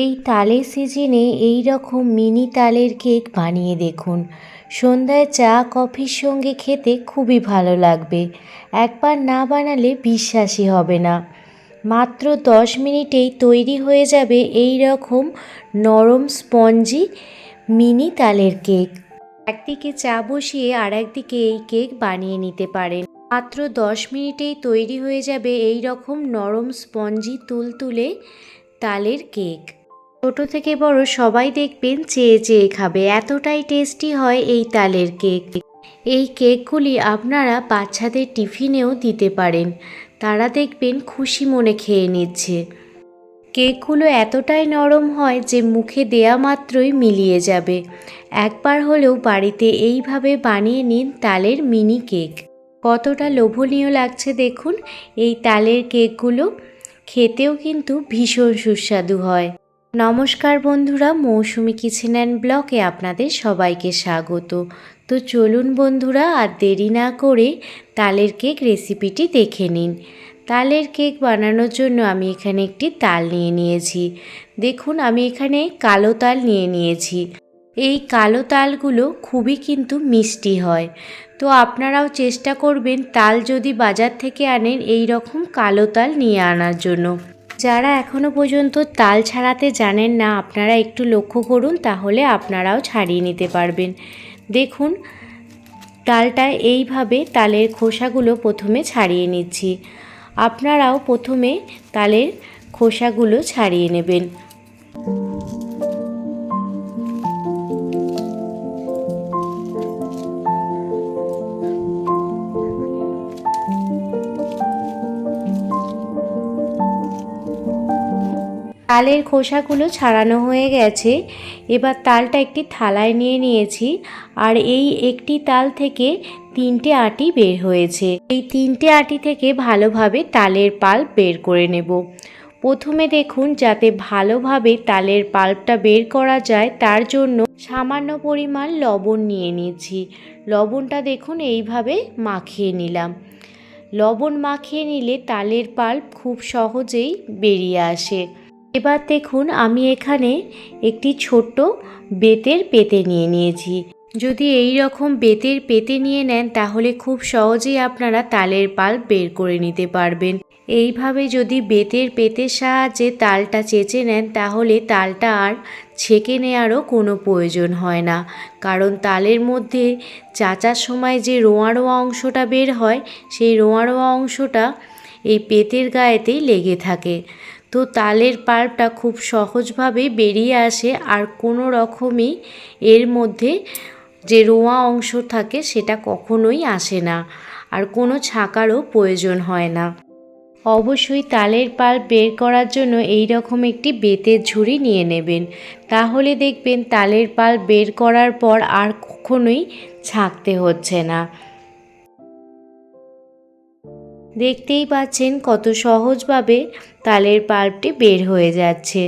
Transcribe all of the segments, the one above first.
এই তালের সিজনে এই রকম মিনি তালের কেক বানিয়ে দেখুন। সন্ধ্যায় চা, কফির সঙ্গে খেতে খুবই ভালো লাগবে। একবার না বানালে বিশ্বাসই হবে না। মাত্র দশ মিনিটেই তৈরি হয়ে যাবে এই রকম নরম স্পঞ্জি মিনি তালের কেক। একদিকে চা বসিয়ে আর একদিকে এই কেক বানিয়ে নিতে পারেন। মাত্র দশ মিনিটেই তৈরি হয়ে যাবে এই রকম নরম স্পঞ্জি তুলতুলে তালের কেক। ছোট থেকে বড় সবাই দেখবেন চেয়ে চেয়ে খাবে। এতটাই টেস্টি হয় এই তালের কেক। এই কেকগুলি আপনারা বাচ্চাদের টিফিনেও দিতে পারেন। তারা দেখবেন খুশি মনে খেয়ে নিচ্ছে। কেকগুলো এতটাই নরম হয় যে, মুখে দেয়া মাত্রই মিলিয়ে যাবে। একবার হলেও বাড়িতে এইভাবে বানিয়ে নিন তালের মিনি কেক। কতটা লোভনীয় লাগছে দেখুন। এই তালের কেকগুলো খেতেও কিন্তু ভীষণ সুস্বাদু হয়। নমস্কার বন্ধুরা, মৌসুমি কিচেন অ্যান্ড ব্লকে আপনাদের সবাইকে স্বাগত। তো চলুন বন্ধুরা, আর দেরি না করে তালের কেক রেসিপিটি দেখে নিন। তালের কেক বানানোর জন্য আমি এখানে একটি তাল নিয়ে নিয়েছি। দেখুন, আমি এখানে কালো তাল নিয়ে নিয়েছি। এই কালো তালগুলো খুবই কিন্তু মিষ্টি হয়। তো আপনারাও চেষ্টা করবেন তাল যদি বাজার থেকে আনেন, এই রকম কালো তাল নিয়ে আনার জন্য। যারা এখনও পর্যন্ত তাল ছাড়াতে জানেন না, আপনারা একটু লক্ষ্য করুন, তাহলে আপনারাও ছাড়িয়ে নিতে পারবেন। দেখুন, তালটা এইভাবে তালের খোসাগুলো প্রথমে ছাড়িয়ে নিচ্ছি। আপনারাও প্রথমে তালের খোসাগুলো ছাড়িয়ে নেবেন। তালের খোসাগুলো ছাড়ানো হয়ে গেছে। এবার তালটা একটি থালায় নিয়ে নিয়েছি আর এই একটি তাল থেকে তিনটে আটি বের হয়েছে। এই তিনটে আটি থেকে ভালোভাবে তালের পাল্প বের করে নেব। প্রথমে দেখুন, যাতে ভালোভাবে তালের পাল্পটা বের করা যায়, তার জন্য সামান্য পরিমাণ লবণ নিয়ে নিয়েছি। লবণটা দেখুন, এইভাবে মাখিয়ে নিলাম। লবণ মাখিয়ে নিলে তালের পাল্প খুব সহজেই বেরিয়ে আসে। এবার দেখুন আমি এখানে একটি ছোট্ট বেতের পেতে নিয়ে নিয়েছি। যদি এই রকম বেতের পেতে নিয়ে নেন, তাহলে খুব সহজেই আপনারা তালের পাল বের করে নিতে পারবেন। এইভাবে যদি বেতের পেতের সাহায্যে তালটা চেঁচে নেন, তাহলে তালটা আর ছেঁকে নেওয়ারও কোনো প্রয়োজন হয় না। কারণ তালের মধ্যে চাচার সময় যে রোঁয়া রোঁয়া অংশটা বের হয়, সেই রোঁয়া রোঁয়া অংশটা এই পেতের গায়েতেই লেগে থাকে। তো তালের পাল্পটা খুব সহজভাবে বেরিয়ে আসে আর কোনো রকমই এর মধ্যে যে রোয়া অংশ থাকে সেটা কখনোই আসে না আর কোনো ছাকারও প্রয়োজন হয় না। অবশ্যই তালের পাল্প বের করার জন্য এই রকম একটি বেতের ঝুড়ি নিয়ে নেবেন। তাহলে দেখবেন তালের পাল্প বের করার পর আর কখনোই ছাঁকতে হচ্ছে না। দেখতেই পাচ্ছেন কত সহজভাবে তালের পাল্পটি বের হয়ে যাচ্ছে।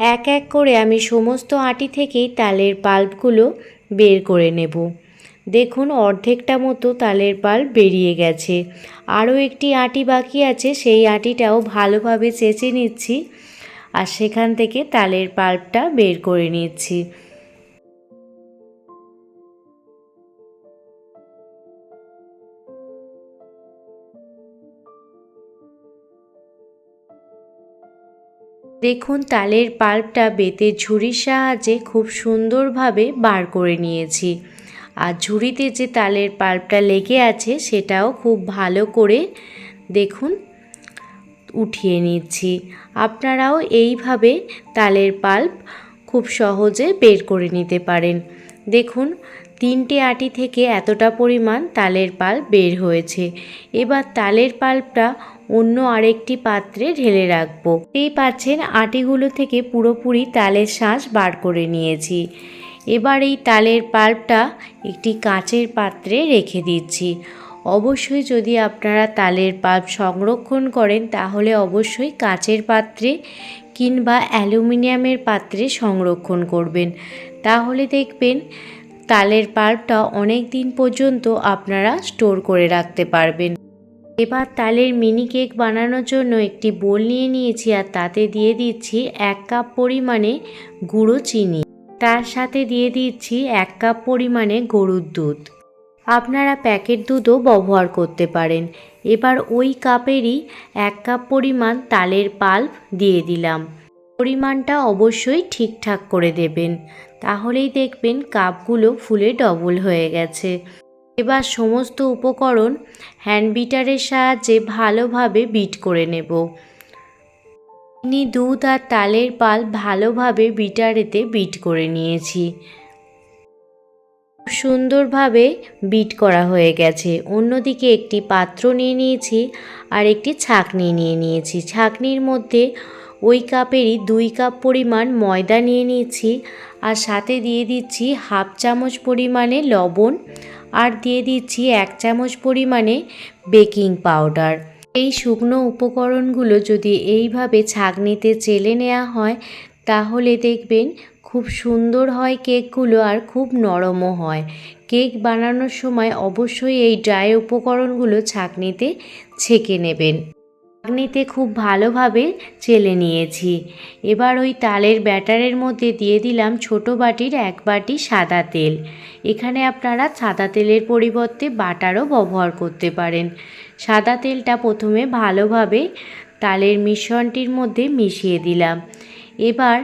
এক এক করে আমি সমস্ত আটি থেকেই তালের পাল্পগুলো বের করে নেব। দেখুন, অর্ধেকটা মতো তালের পাল্প বেরিয়ে গেছে। আরও একটি আটি বাকি আছে, সেই আটিটাও ভালোভাবে চেঁচে নিচ্ছি আর সেখান থেকে তালের পাল্পটা বের করে নিচ্ছি। দেখুন তালের পাল্পটা বেতের ঝুড়ির সাহায্যে খুব সুন্দরভাবে বার করে নিয়েছি। আর ঝুড়িতে যে তালের পাল্পটা লেগে আছে সেটাও খুব ভালো করে দেখুন উঠিয়ে নিচ্ছি। আপনারাও এইভাবে তালের পাল্প খুব সহজে বের করে নিতে পারেন। দেখুন তিনটে আটি থেকে এতটা পরিমাণ তালের পাল্প বের হয়েছে। এবার তালের পাল্পটা অন্য আরেকটি পাত্রে ঢেলে রাখব। এই পাচ্ছেন আটিগুলো থেকে পুরোপুরি তালের শাঁস বার করে নিয়েছি। এবার এই তালের পাল্পটা একটি কাঁচের পাত্রে রেখে দিচ্ছি। অবশ্যই যদি আপনারা তালের পাল্প সংরক্ষণ করেন, তাহলে অবশ্যই কাঁচের পাত্রে কিংবা অ্যালুমিনিয়ামের পাত্রে সংরক্ষণ করবেন। তাহলে দেখবেন তালের পাল্পটা অনেক দিন পর্যন্ত আপনারা স্টোর করে রাখতে পারবেন। এবার তালের মিনি কেক বানানোর জন্য একটি বোল নিয়ে নিয়েছি আর তাতে দিয়ে দিচ্ছি এক কাপ পরিমাণে গুঁড়ো চিনি। তার সাথে দিয়ে দিচ্ছি এক কাপ পরিমাণে গরুর দুধ। আপনারা প্যাকেট দুধও ব্যবহার করতে পারেন। এবার ওই কাপেরই এক কাপ পরিমাণ তালের পাল্প দিয়ে দিলাম। পরিমাণটা অবশ্যই ঠিকঠাক করে দেবেন। তাহলেই দেখবেন কাপগুলো ফুলে ডবল হয়ে গেছে। এবার সমস্ত উপকরণ হ্যান্ড বিটারের সাহায্যে ভালোভাবে বিট করে নেব। চিনি, দুধ আর তালের পাল ভালোভাবে বিটারেতে বিট করে নিয়েছি। সুন্দরভাবে বিট করা হয়ে গেছে। অন্যদিকে একটি পাত্র নিয়ে নিয়েছি আর একটি ছাঁকনি নিয়ে নিয়েছি। ছাঁকনির মধ্যে ওই কাপেরই দুই কাপ পরিমাণ ময়দা নিয়ে নিয়েছি আর সাথে দিয়ে দিচ্ছি হাফ চামচ পরিমাণে লবণ আর দিয়ে দিচ্ছি এক চামচ পরিমাণে বেকিং পাউডার। এই শুকনো উপকরণগুলো যদি এইভাবে ছাঁকনিতে চেলে নেওয়া হয়, তাহলে দেখবেন খুব সুন্দর হয় কেকগুলো আর খুব নরমও হয়। কেক বানানোর সময় অবশ্যই এই ড্রাই উপকরণগুলো ছাঁকনিতে ছেঁকে নেবেন। ছাঁকনিতে খুব ভালোভাবে চেলে নিয়েছি। এবার ওই তালের ব্যাটারের মধ্যে দিয়ে দিলাম ছোট বাটির এক বাটি সাদা তেল। এখানে আপনারা সাদা তেলের পরিবর্তে বাটারও ব্যবহার করতে পারেন। সাদা তেলটা প্রথমে ভালোভাবে তালের মিশ্রণটির মধ্যে মিশিয়ে দিলাম। এবার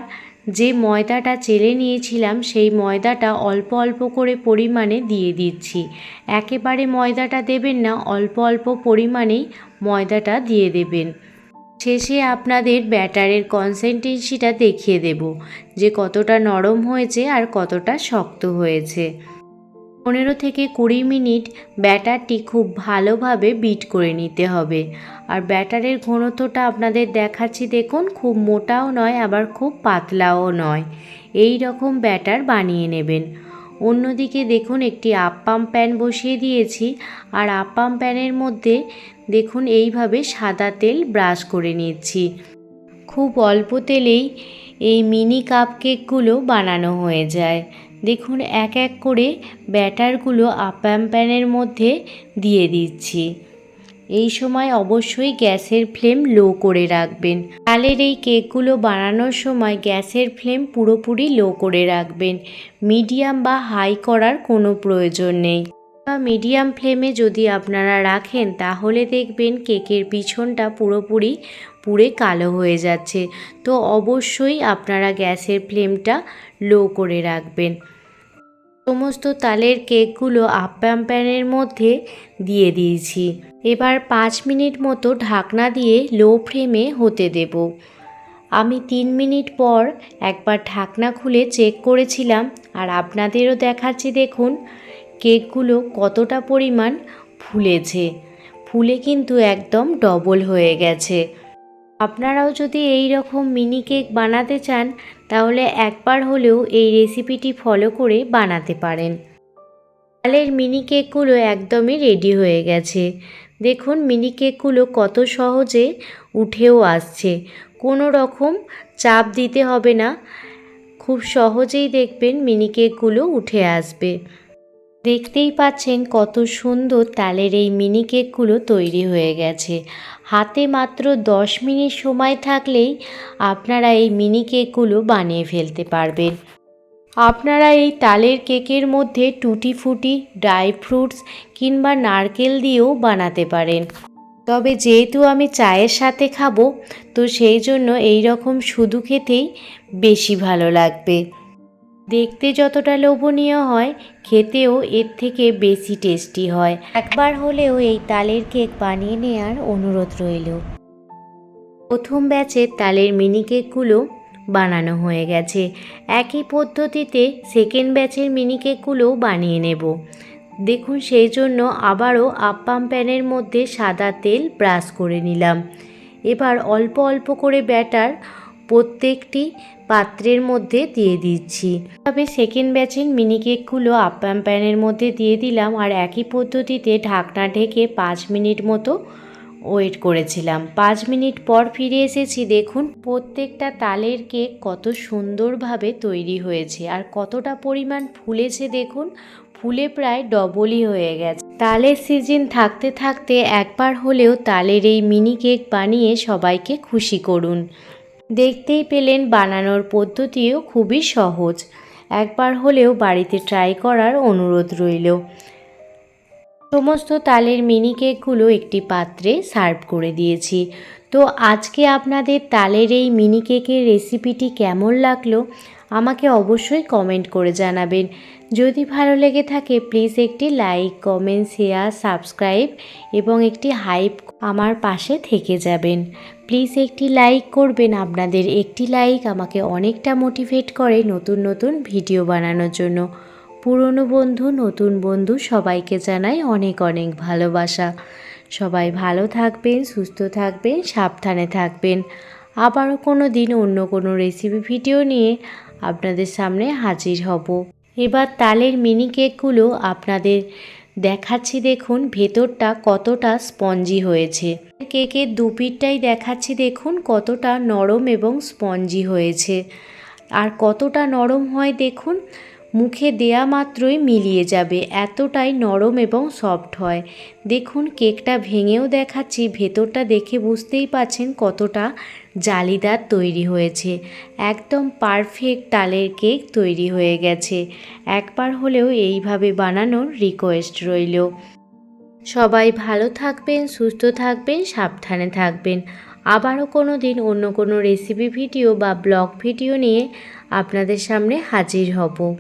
যে ময়দাটা চেলে নিয়েছিলাম, সেই ময়দাটা অল্প অল্প করে পরিমাণে দিয়ে দিচ্ছি। একেবারে ময়দাটা দেবেন না, অল্প অল্প পরিমাণেই ময়দাটা দিয়ে দেবেন। শেষে আপনাদের ব্যাটারের কনসেনটেন্সিটা দেখিয়ে দেব যে কতটা নরম হয়েছে আর কতটা শক্ত হয়েছে। পনেরো থেকে কুড়ি মিনিট ব্যাটারটি খুব ভালোভাবে বিট করে নিতে হবে। আর ব্যাটারের ঘনত্বটা আপনাদের দেখাচ্ছি, দেখুন, খুব মোটাও নয়, আবার খুব পাতলাও নয়। এই রকম ব্যাটার বানিয়ে নেবেন। অন্যদিকে দেখুন, একটি আপ্পাম প্যান বসিয়ে দিয়েছি। আর আপ্পাম প্যানের মধ্যে দেখুন, এইভাবে সাদা তেল ব্রাশ করে নিচ্ছি। খুব অল্প তেলেই এই মিনি কাপ কেকগুলো বানানো হয়ে যায়। দেখুন, এক এক করে ব্যাটারগুলো আপ্যাম প্যানের মধ্যে দিয়ে দিচ্ছি। এই সময় অবশ্যই গ্যাসের ফ্লেম লো করে রাখবেন। তালের এই কেকগুলো বানানোর সময় গ্যাসের ফ্লেম পুরোপুরি লো করে রাখবেন। মিডিয়াম বা হাই করার কোনো প্রয়োজন নেই। মিডিয়াম ফ্লেমে যদি আপনারা রাখেন, তাহলে দেখবেন কেকের পিছনটা পুরোপুরি পুড়ে কালো হয়ে যাচ্ছে। তো অবশ্যই আপনারা গ্যাসের ফ্লেমটা লো করে রাখবেন। সমস্ত তালের কেকগুলো আপ্যাম প্যানের মধ্যে দিয়ে দিয়েছি। এবার পাঁচ মিনিট মতো ঢাকনা দিয়ে লো ফ্লেমে হতে দেব। আমি তিন মিনিট পর একবার ঢাকনা খুলে চেক করেছিলাম, আর আপনাদেরও দেখাচ্ছি দেখুন। কেকগুলো কতটা পরিমাণ ফুলেছে? ফুলে কিন্তু একদম ডবল হয়ে গেছে। আপনারাও যদি এই রকম মিনি কেক বানাতে চান, তাহলে একবার হলেও এই রেসিপিটি ফলো করে বানাতে পারেন। তালের মিনি কেকগুলো একদমই রেডি হয়ে গেছে। দেখুন মিনি কেকগুলো কত সহজে উঠেও আসছে। কোনো রকম চাপ দিতে হবে না। খুব সহজেই দেখবেন মিনি কেকগুলো উঠে আসবে। দেখতেই পাচ্ছেন কত সুন্দর তালের এই মিনি কেকগুলো তৈরি হয়ে গেছে। হাতে মাত্র দশ মিনিট সময় থাকলেই আপনারা এই মিনি কেকগুলো বানিয়ে ফেলতে পারবেন। আপনারা এই তালের কেকের মধ্যে টুটি ফুটি ড্রাই ফ্রুটস কিংবা নারকেল দিয়েও বানাতে পারেন। তবে যেহেতু আমি চায়ের সাথে খাব, তো সেই জন্য এই রকম শুধু খেতেই বেশি ভালো লাগবে। দেখতে যতটা লোভনীয় হয়, খেতেও এর থেকে বেশি টেস্টি হয়। একবার হলেও এই তালের কেক বানিয়ে নেওয়ার অনুরোধ রইল। প্রথম ব্যাচের তালের মিনি কেকগুলো বানানো হয়ে গেছে। একই পদ্ধতিতে সেকেন্ড ব্যাচের মিনি কেকগুলোও বানিয়ে নেব। দেখুন, সেই জন্য আবারও আপ্পাম প্যানের মধ্যে সাদা তেল ব্রাশ করে নিলাম। এবার অল্প অল্প করে ব্যাটার প্রত্যেকটি পাত্রের মধ্যে দিয়ে দিচ্ছি। তবে সেকেন্ড ব্যাচের মিনি কেকগুলো আপ্যাম প্যানের মধ্যে দিয়ে দিলাম আর একই পদ্ধতিতে ঢাকনা ঢেকে পাঁচ মিনিট মতো ওয়েট করেছিলাম। পাঁচ মিনিট পর ফিরে এসেছি, দেখুন প্রত্যেকটা তালের কেক কত সুন্দরভাবে তৈরি হয়েছে আর কতটা পরিমাণ ফুলেছে, দেখুন ফুলে প্রায় ডবলই হয়ে গেছে। তালের সিজন থাকতে থাকতে একবার হলেও তালের এই মিনি কেক বানিয়ে সবাইকে খুশি করুন। দেখতেই পেলেন বানানোর পদ্ধতিও খুবই সহজ। একবার হলেও বাড়িতে ট্রাই করার অনুরোধ রইল। সমস্ত তালের মিনি কেকগুলো একটি পাত্রে সার্ভ করে দিয়েছি। তো আজকে আপনাদের তালের এই মিনি কেকের রেসিপিটি কেমন লাগল, আমাকে অবশ্যই কমেন্ট করে জানাবেন। যদি ভালো লেগে থাকে প্লিজ একটি লাইক কমেন্ট শেয়ার সাবস্ক্রাইব এবং একটি হাইপ আমার পাশে থেকে যাবেন। প্লিজ একটি লাইক করবেন। আপনাদের একটি লাইক আমাকে অনেকটা মোটিভেট করে নতুন নতুন ভিডিও বানানোর জন্য। পুরনো বন্ধু, নতুন বন্ধু সবাইকে জানাই অনেক অনেক ভালোবাসা। সবাই ভালো থাকবেন, সুস্থ থাকবেন, সাবধানে থাকবেন। আবারও কোনো দিন অন্য কোনো রেসিপি ভিডিও নিয়ে আপনাদের সামনে হাজির হব। এবার তালের মিনি কেকগুলো আপনাদের দেখাচ্ছি দেখুন ভেতরটা কতটা স্পঞ্জি হয়েছে। কেকের দুপিটটাই দেখাচ্ছি দেখুন কতটা নরম এবং স্পঞ্জি হয়েছে। আর কতটা নরম হয় দেখুন, মুখে দেয়া মাত্রই মিলিয়ে যাবে, এতটাই নরম এবং সফট হয়। দেখুন কেকটা ভেঙেও দেখাচ্ছি, ভেতরটা দেখে বুঝতেই পাচ্ছেন কতটা জালিদার তৈরি হয়েছে। একদম পারফেক্ট তালের কেক তৈরি হয়ে গেছে। একবার হলেও এইভাবে বানানোর রিকোয়েস্ট রইল। সবাই ভালো থাকবেন, সুস্থ থাকবেন, সাবধানে থাকবেন। আবারও কোনো দিন অন্য কোনো রেসিপি ভিডিও বা ব্লগ ভিডিও নিয়ে আপনাদের সামনে হাজির হব।